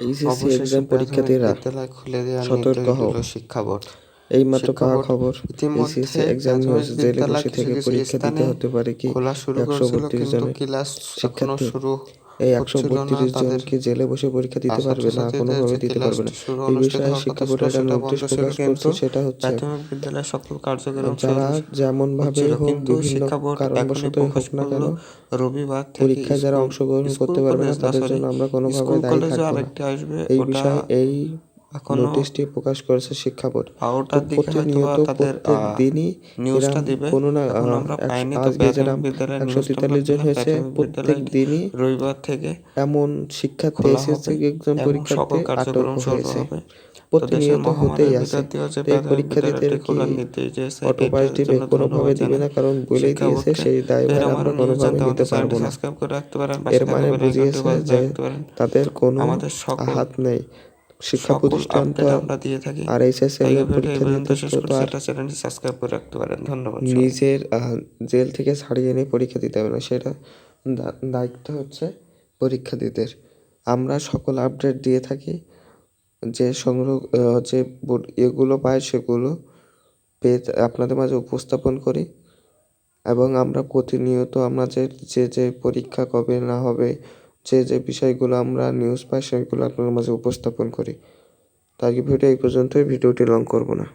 HSC exam পরীক্ষার্থীরা সতর্ক হও। শিক্ষা বোর্ড এইমাত্র মাত্র পাওয়া খবর এইচএসসি এক্সাম নিউজ জেলে বসে থেকে পরীক্ষা দিতে হতে পারে কি একশো বত্রিশ জনের শিক্ষার্থী শুরু এই একশো বত্রিশ জনকে জেলে বসে পরীক্ষা দিতে পারবে না কোনোভাবে দিতে পারবে না। এই বিষয়ে শিক্ষা বোর্ডের নোটিশ প্রকাশ করছে সেটা হচ্ছে প্রাথমিক বিদ্যালয়ের সকল কার্যক্রম যারা যেমন ভাবে হোক বিভিন্ন কারণবশত হোক না কেন রবিবার পরীক্ষায় যারা অংশগ্রহণ করতে পারবে না তাদের জন্য আমরা কোনোভাবে দায়ী থাকব না। আসবে এই বিষয়ে এই নোটিশটি প্রকাশ করেছে শিক্ষা বোর্ড। দিকে প্রতিনিয়ত নিউজটা দিবে। কোনো না আমরা পাইনি তো আজকে যেরকম একশো তেতাল্লিশ জন হয়েছে প্রত্যেক দিনই রবিবার থেকে এমন শিক্ষার্থী এক্সাম আটক হয়েছে। প্রতিনিয়ত হতেই আছে এই অটো পাস দিবে কোনোভাবে দিবে না কারণ বলেই দিয়েছে সেই দায়ভার আমার কোনোভাবে নিতে পারব না। এর মানে বেল বুঝিয়েছে যে তাদের কোনো হাত নেই। শিক্ষা প্রতিষ্ঠান তো আমরা দিয়ে থাকি। আর তাই এই ভিডিও পরীক্ষা আর চ্যানেলটি সাবস্ক্রাইব করে রাখতে পারেন। ধন্যবাদ নিজের জেল থেকে ছাড়িয়ে নিয়ে পরীক্ষা দিতে হবে না সেটা দায়িত্ব হচ্ছে পরীক্ষার্থীদের। আমরা সকল আপডেট দিয়ে থাকি যে সংগ্রহ যে বোর্ড- এগুলো পাই সেগুলো পেয়ে আপনাদের মাঝে উপস্থাপন করি। এবং আমরা প্রতিনিয়ত আমরা যে যে যে পরীক্ষা কবে না হবে যে যে বিষয়গুলো আমরা নিউজ পাই সেগুলো আপনার মাঝে উপস্থাপন করি। তাই ভিডিও এই পর্যন্তই। ভিডিওটি লং করব না।